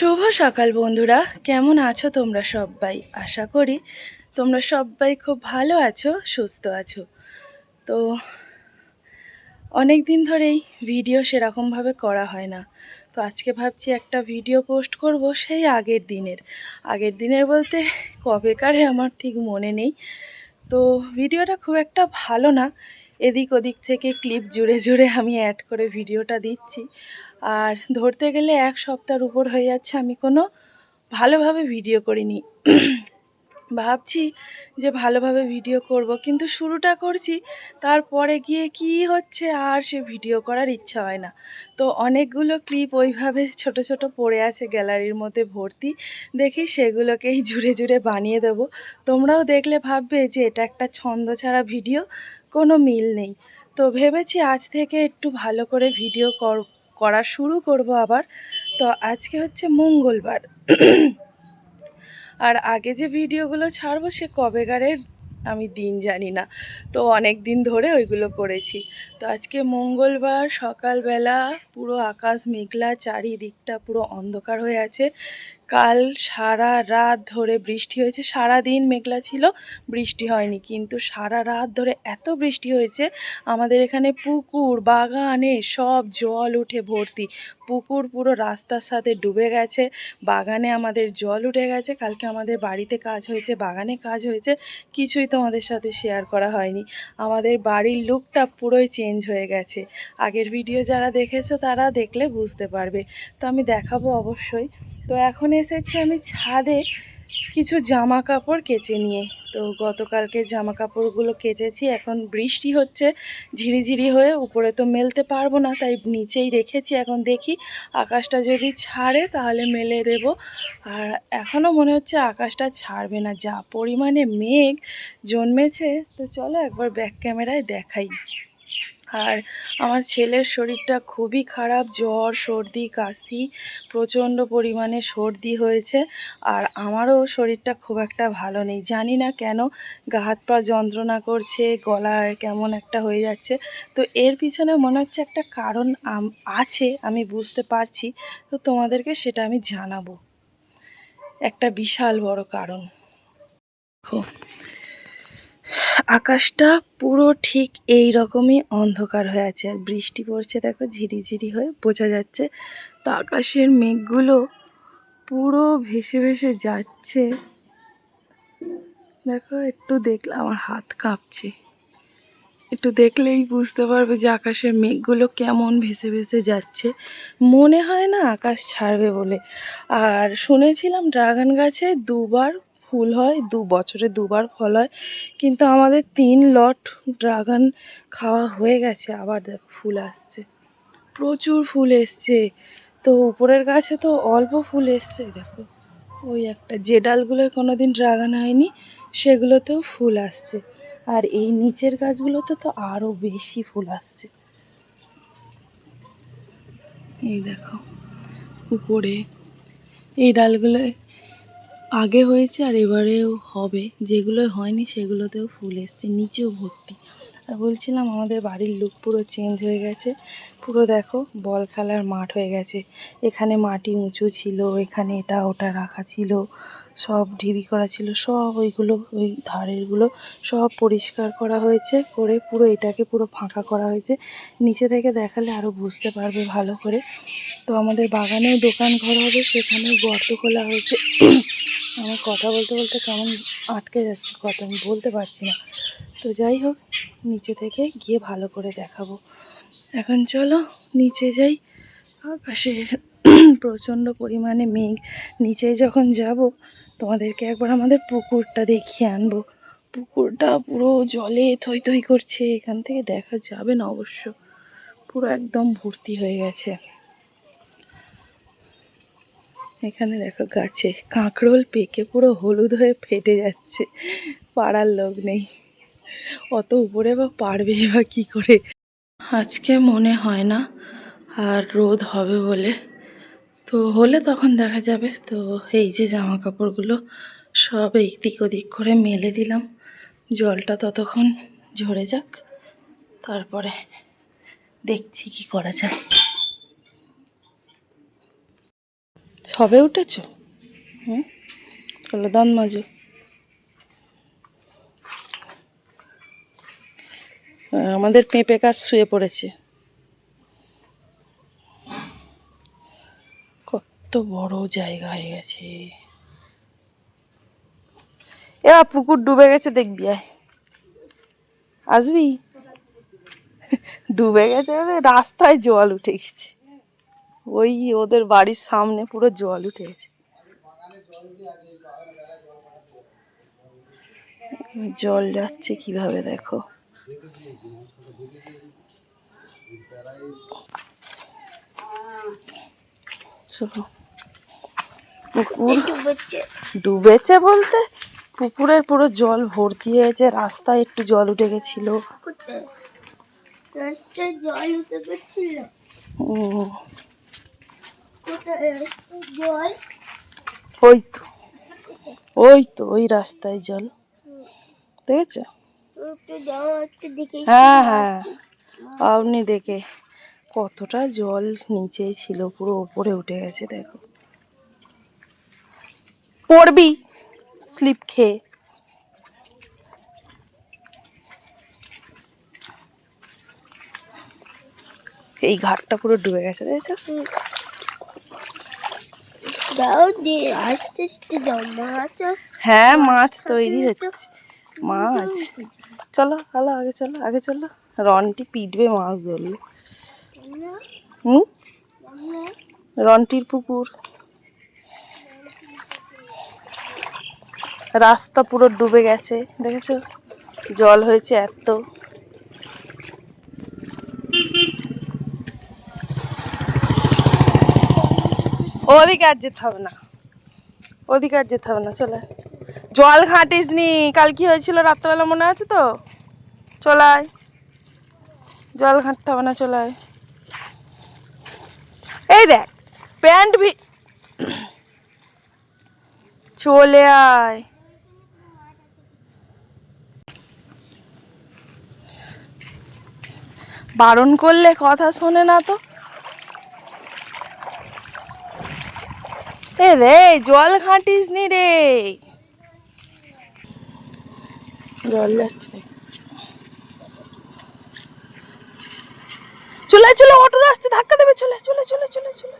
শুভ সকাল বন্ধুরা। কেমন আছো তোমরা সবাই আশা করি তোমরা সবাই খুব ভালো আছো, সুস্থ আছো। তো অনেক দিন ধরেই ভিডিও সেরকমভাবে করা হয় না। তো আজকে ভাবছি একটা ভিডিও পোস্ট করব সেই আগের দিনের। আগের দিনের বলতে কবেকারে আমার ঠিক মনে নেই। তো ভিডিওটা খুব একটা ভালো না। এদিক ওদিক থেকে ক্লিপ জুড়ে জুড়ে আমি অ্যাড করে ভিডিওটা দিচ্ছি। আর ধরতে গেলে এক সপ্তাহের উপর হয়ে যাচ্ছে, আমি কোনো ভালোভাবে ভিডিও করিনি। ভাবছি যে ভালোভাবে ভিডিও করব, কিন্তু শুরুটা করছি, তারপরে গিয়ে কি হচ্ছে আর সে ভিডিও করার ইচ্ছা হয় না। তো অনেকগুলো ক্লিপ ওইভাবে ছোট ছোট পড়ে আছে গ্যালারির মধ্যে ভর্তি, দেখি সেগুলোকেই জুড়ে জুড়ে বানিয়ে দেব। তোমরাও দেখলে ভাববে যে এটা একটা ছন্দ ছাড়া ভিডিও কোনো মিল নেই। তো ভেবেছি আজ থেকে একটু ভালো করে ভিডিও কর শুরু করব আবার। তো আজকে হচ্ছে মঙ্গলবার। আর আগে যে ভিডিওগুলো ছাড়বো সে কবেকারের আমি দিন জানি না। তো অনেক দিন ধরে ওইগুলো করেছি। তো আজকে মঙ্গলবার, সকালবেলা পুরো আকাশ মেঘলা, চারিদিকটা পুরো অন্ধকার হয়ে আছে। কাল সারা রাত ধরে বৃষ্টি হয়েছে। সারা দিন মেঘলা ছিল, বৃষ্টি হয়নি। কিন্তু সারা রাত ধরে এত বৃষ্টি হয়েছে, আমাদের এখানে পুকুর, বাগানে সব জল উঠে ভর্তি। পুকুর পুরো রাস্তার সাথে ডুবে গেছে, বাগানে আমাদের জল উঠে গেছে। কালকে আমাদের বাড়িতে কাজ হয়েছে, বাগানে কাজ হয়েছে, কিছুই তোমাদের সাথে শেয়ার করা হয়নি। আমাদের বাড়ির লুকটা পুরোই চেঞ্জ হয়ে গেছে। আগের ভিডিও যারা দেখেছ তারা দেখলে বুঝতে পারবে। তো আমি দেখাবো অবশ্যই। তো এখন এসেছি আমি ছাদে কিছু জামা কাপড় কেচে নিয়ে। তো গতকালকে জামা কাপড়গুলো কেচেছি, এখন বৃষ্টি হচ্ছে, ঝিরিঝিরি হয়ে উপরে তো মেলতে পারব না, তাই নিচেই রেখেছি। এখন দেখি আকাশটা যদি ছাড়ে তাহলে মেলে দেব। আর এখনও মনে হচ্ছে আকাশটা ছাড়বে না, যা পরিমাণে মেঘ জন্মেছে। তো চলো একবার ব্যাক ক্যামেরায় দেখাই। আর আমার ছেলের শরীরটা খুবই খারাপ, জ্বর, সর্দি, কাশি, প্রচণ্ড পরিমাণে সর্দি হয়েছে আর আমারও শরীরটা খুব একটা ভালো নেই। জানি না কেন গা, হাত পা যন্ত্রণা করছে গলায় কেমন একটা হয়ে যাচ্ছে। তো এর পিছনে মনে হচ্ছে একটা কারণ আছে, আমি বুঝতে পারছি। তো তোমাদেরকে সেটা আমি জানাব। একটা বিশাল বড় কারণ। আকাশটা পুরো ঠিক এই রকমই অন্ধকার হয়ে আছে। আর বৃষ্টি পড়ছে দেখো, ঝিরিঝিরি হয়ে বোঝা যাচ্ছে। তো আকাশের মেঘগুলো পুরো ভেসে ভেসে যাচ্ছে। দেখো, একটু দেখলে আমার হাত কাঁপছে। একটু দেখলেই বুঝতে পারবে যে আকাশের মেঘগুলো কেমন ভেসে ভেসে যাচ্ছে। মনে হয় না আকাশ ছাড়বে বলে। আর শুনেছিলাম ড্রাগন গাছে দুবার ফুল হয়, দু বছরে দুবার ফল হয়। কিন্তু আমাদের তিন লট ড্রাগন খাওয়া হয়ে গেছে, আবার দেখো ফুল আসছে। প্রচুর ফুল এসছে। তো উপরের গাছে তো অল্প ফুল এসছে, দেখো। ওই একটা, যে ডালগুলোয় কোনো দিন ড্রাগন হয়নি, সেগুলোতেও ফুল আসছে। আর এই নিচের গাছগুলোতে তো আরও বেশি ফুল আসছে। এই দেখো, উপরে এই ডালগুলোয় আগে হয়েছে আর এবারেও হবে। যেগুলো হয়নি সেগুলোতেও ফুল এসছে, নিচেও ভর্তি। আর বলছিলাম আমাদের বাড়ির লুক পুরো চেঞ্জ হয়ে গেছে। পুরো দেখো, বল খেলার মাঠ হয়ে গেছে। এখানে মাটি উঁচু ছিল, এখানে এটা ওটা রাখা ছিল, সব ঢিবি করা ছিল, সব ওইগুলো, ওই ধারেরগুলো সব পরিষ্কার করা হয়েছে, করে পুরো এটাকে পুরো ফাঁকা করা হয়েছে। নিচে থেকে দেখালে আরও বুঝতে পারবে ভালো করে। তো আমাদের বাগানেও দোকান ঘর হবে, সেখানেও গর্ত খোলা হয়েছে। আমার কথা বলতে বলতে কেমন আটকে যাচ্ছে, কথা আমি বলতে পারছি না। তো যাই হোক, নিচে থেকে গিয়ে ভালো করে দেখাবো। এখন চলো নিচে যাই। আকাশে প্রচণ্ড পরিমাণে মেঘ। নিচে যখন যাব, তোমাদেরকে একবার আমাদের পুকুরটা দেখিয়ে আনব। পুকুরটা পুরো জলে থই থই করছে, এখান থেকে দেখা যাবে না অবশ্য। পুরো একদম ভর্তি হয়ে গেছে। এখানে দেখো গাছে কাঁকরোল পেকে পুরো হলুদ হয়ে ফেটে যাচ্ছে। পাড়ার লোক নেই। অত উপরে বা পারবেই বা কী করে? আজকে মনে হয় না আর রোদ হবে বলে। তো হলে তখন দেখা যাবে। তো এই যে জামা কাপড়গুলো সব এদিক ওদিক করে মেলে দিলাম। জলটা ততক্ষণ ঝরে যাক। তারপরে দেখছি কি করা যায়। সবে উঠেছ? হুম? চলো দান মাজো আমাদের পেঁপে গাছ শুয়ে পড়েছে। কত বড় জায়গা হয়ে গেছে। এবার পুকুর ডুবে গেছে, দেখবি, আয়। আসবি? ডুবে গেছে মানে রাস্তায় জল উঠে গেছে। ওই ওদের বাড়ির সামনে পুরো জল উঠে গেছে। জল যাচ্ছে কীভাবে দেখো? চলো। পুকুর ডুবেছে। বলতে পুকুরের পুরো জল ভর্তি হয়েছে রাস্তায় একটু জল উঠে গেছিল। জল উঠে গেছিল উম, কোথায় রাস্তায় জল ওই তো ওই তো ওই রাস্তায় জল। দেখেছ? হ্যাঁ হ্যাঁ। আপনি দেখে কতটা জল নিচে ছিল, পুরো ওপরে উঠে গেছে, দেখো। পড়বি, স্লিপ খেয়ে। এই ঘাটটা পুরো ডুবে গেছে, দেখেছ? যাও দিয়ে আস্তে আস্তে যাও মাছ। হ্যাঁ মাছ তৈরি হচ্ছে। মাছ। চলো চলো আগে চলো আগে চলো। রনটি পিটবে মাছ ধরলে। হুম? রনটির পুকুর। রাস্তা পুরো ডুবে গেছে দেখেছ? জল হয়েছে এত। ওদিকে আর যেতে হবে না। ওদিকে আর যেতে হবে না, চলে। জল ঘাঁটিস নি, কাল কি হয়েছিল রাত্রেবেলা মনে আছে তো? চলায় জল ঘাঁটতে হবে না চলায় এই দেখ, প্যান্ট ভি, চলে আয়। বারণ করলে কথা শোনে না তো। রে, জল ঘাঁটিস নি রে। জল যাচ্ছে। চলে চলে অটো আসছে, ধাক্কা দেবে, চলে চলে চলে চলে চলে।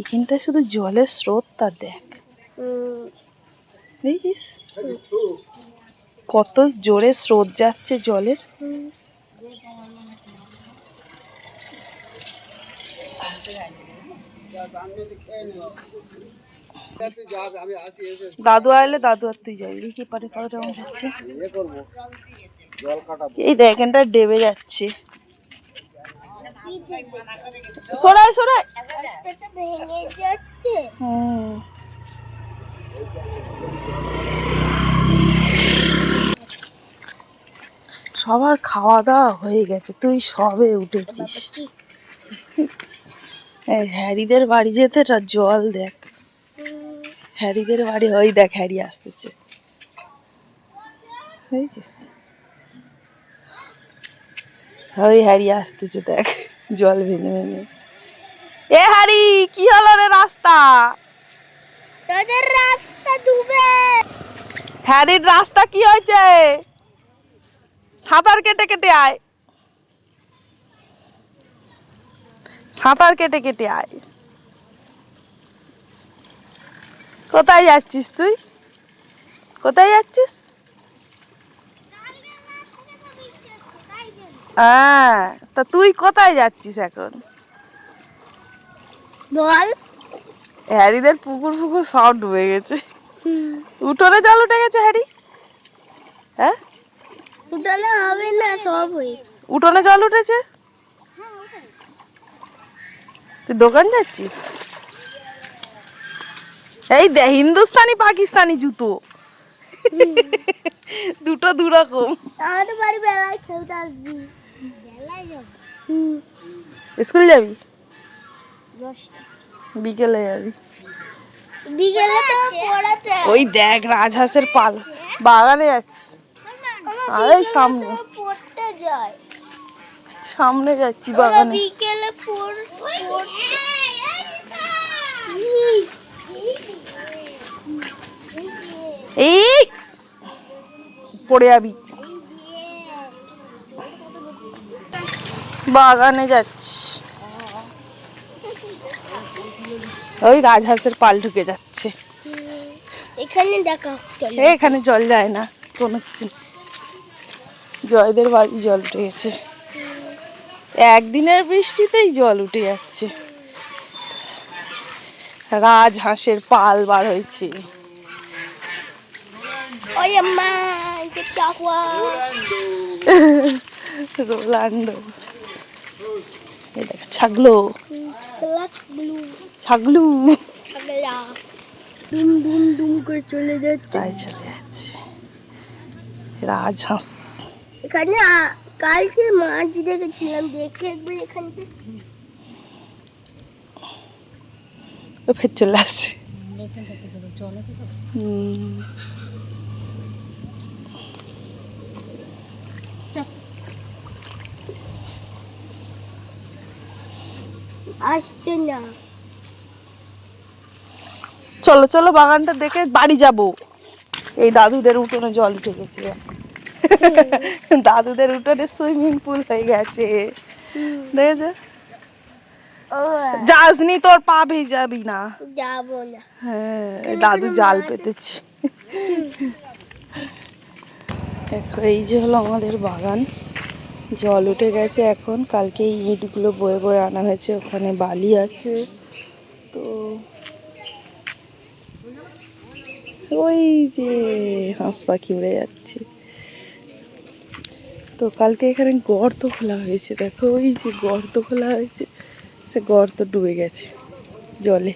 এখানটায় শুধু জলের স্রোত তার দেখ কত জোরে স্রোত যাচ্ছে জলের। দাদু আসলে দাদু আর তুই যাবি কি পারে পারে কেমন যাচ্ছে এই দেখ, এখানটা ডেবে যাচ্ছে। সরাই সরাই হুম। সবার খাওয়া দাওয়া হয়ে গেছে। তুই সবে উঠেছিস। হ্যারিদের বাড়ি যেতে জল দেখ। হ্যারিদের বাড়ি ওই দেখ হ্যারি আসতেছে। বুঝেছিস ওই হ্যারি আসতেছে দেখ জল ভেঙে ভেঙে। এ হ্যারি কি হলো রে রাস্তা? তোদের রাস্তা ডুবে। হ্যারির রাস্তা কি হয়েছে? সাঁতার কেটে কেটে আয়। সাঁতার কেটে কেটে আয়। কোথায় যাচ্ছিস তুই? কোথায় যাচ্ছিস? হ্যাঁ তা তুই কোথায় যাচ্ছিস এখন? বল। হ্যারিদের পুকুর ফুকুর সব ডুবে গেছে। উঠোনে জল উঠে গেছে হ্যারি? হ্যাঁ? উঠালে হবে না সব হয়েছে। উঠোনে জল উঠেছে? তুই দোকান যাচ্ছিস? এই দে হিন্দুস্তানি পাকিস্তানি জুতো। দুটো দু রকম আমাদের বাড়ি বেলায় খেলতে আসবি বেলায় যাব। স্কুল যাবি? বিকেলে যাবি। বিকেলে তো পড়াতে ওই দেখ রাজহাঁসের পাল বাগানে যাচ্ছি। আর সামনে। পড়তে যায়। সামনে যাচ্ছি বাগানে। বিকেলে এই! পড়ে যাবি। বাগানে যাচ্ছি। ওই রাজহাঁসের পাল ঢুকে যাচ্ছে। এখানে দেখা এখানে জল যায় না কোনো কিছু। জয়দের বাড়ি জল গেছে একদিনের বৃষ্টিতেই জল উঠে যাচ্ছে। রাজহাঁসের পাল বার হয়েছে। রোলান্ডো। ছাগলো। ছাগলু। দুম দুম দুম করে চলে যাচ্ছে। তাই চলে যাচ্ছে। রাজহাঁস এখানে কালকে মাছ দেখেছিলাম দেখে একবার এখান থেকে ফের চলে আসছে। আসছে না। চলো চলো বাগানটা দেখে বাড়ি যাব। এই দাদুদের উঠোনে জল গেছে দাদুদের উঠোনে সুইমিং পুল হয়ে গেছে। দেখেছে ও যাসনি তোর পা ভেজাবি না। যাব না। হ্যাঁ দাদু জাল পেতেছে। দেখো এই যে হলো আমাদের বাগান। জল উঠে গেছে এখন। কালকে এই ইটগুলো বয়ে বয়ে আনা হয়েছে ওখানে বালি আছে। তো ওই যে হাঁস পাখি উড়ে যাচ্ছে। তো কালকে এখানে গর্ত খোলা হয়েছে দেখো ওই যে গর্ত খোলা হয়েছে সে গর্ত ডুবে গেছে জলে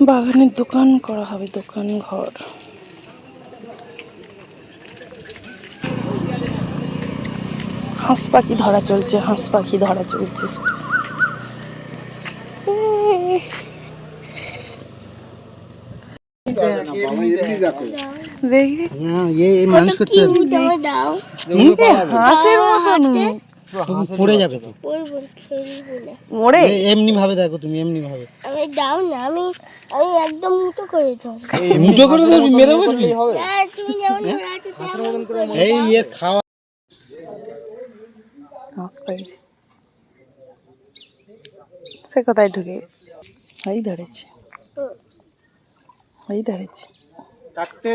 বাগানের দোকান করা হবে দোকান ঘর হাঁস পাখি ধরা চলছে হাঁস পাখি ধরা চলছে দেখি হ্যাঁ, এই মানুষ করতে হাঁসের মতন। পড়ে যাবে তো। এ- এমনি ভাবে দেখো তুমি এমনি ভাবে। আমি দাও না আমি আমি একদম মুটো করে দাও মুঠো করে ধরবি মেরে মারবি হ্যাঁ তুমি যেমন এই এর খাওয়া। সে কোথায় ঢুকে? এই ধরেছে। এই ধরেছে। ধরে ধরে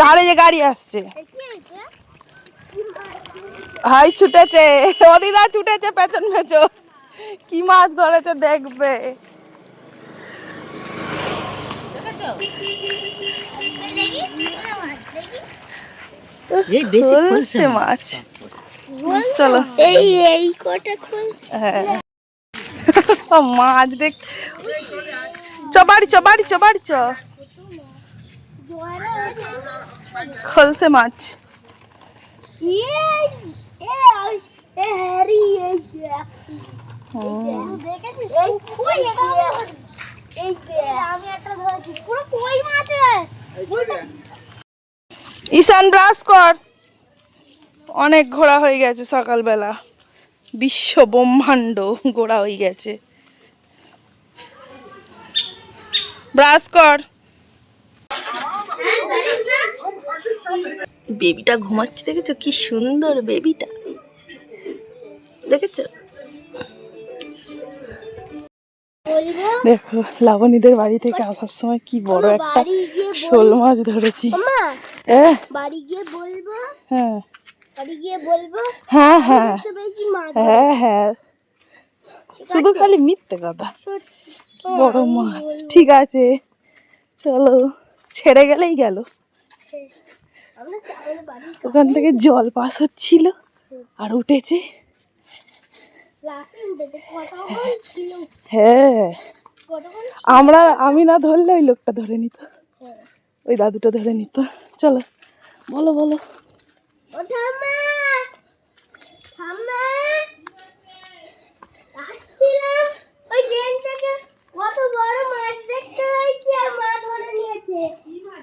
ধারে যে গাড়ি আসছে। হাই ছুটেছে। অদিদা ছুটেছে পেছন পেছন। কি মাছ ধরেছে দেখবে। এই বেশি খুলছে মাছ। চলো। এই এই কটা খোল। হ্যাঁ। সব মাছ দেখ। চ বাড়ি চ বাড়ি চ। খলছে মাছ। ঈশান ব্রাশ কর। অনেক ঘোরা হয়ে গেছে সকালবেলা। বিশ্ব ব্রহ্মাণ্ড গোড়া হয়ে গেছে। ব্রাশ কর। বেবিটা ঘুমাচ্ছে দেখেছ? কি সুন্দর বেবিটা। দেখেছ? দেখো লাবণীদের বাড়ি থেকে আসার সময় কি বড় একটা শোল মাছ ধরেছি। মা বাড়ি গিয়ে বলব? হ্যাঁ। বাড়ি গিয়ে বলব? হ্যাঁ হ্যাঁ। হ্যাঁ হ্যাঁ। শুধু খালি মিথ্যে কথা। বড় মাছ ঠিক আছে। চলো। ছেড়ে গেলেই গেল। ওখান থেকে জল পাস হচ্ছিল আর উঠেছে। হ্যাঁ আমরা, আমি না ধরলে ওই লোকটা ধরে নিত। ওই দাদুটা ধরে নিত। চলো, বলো বলো। কত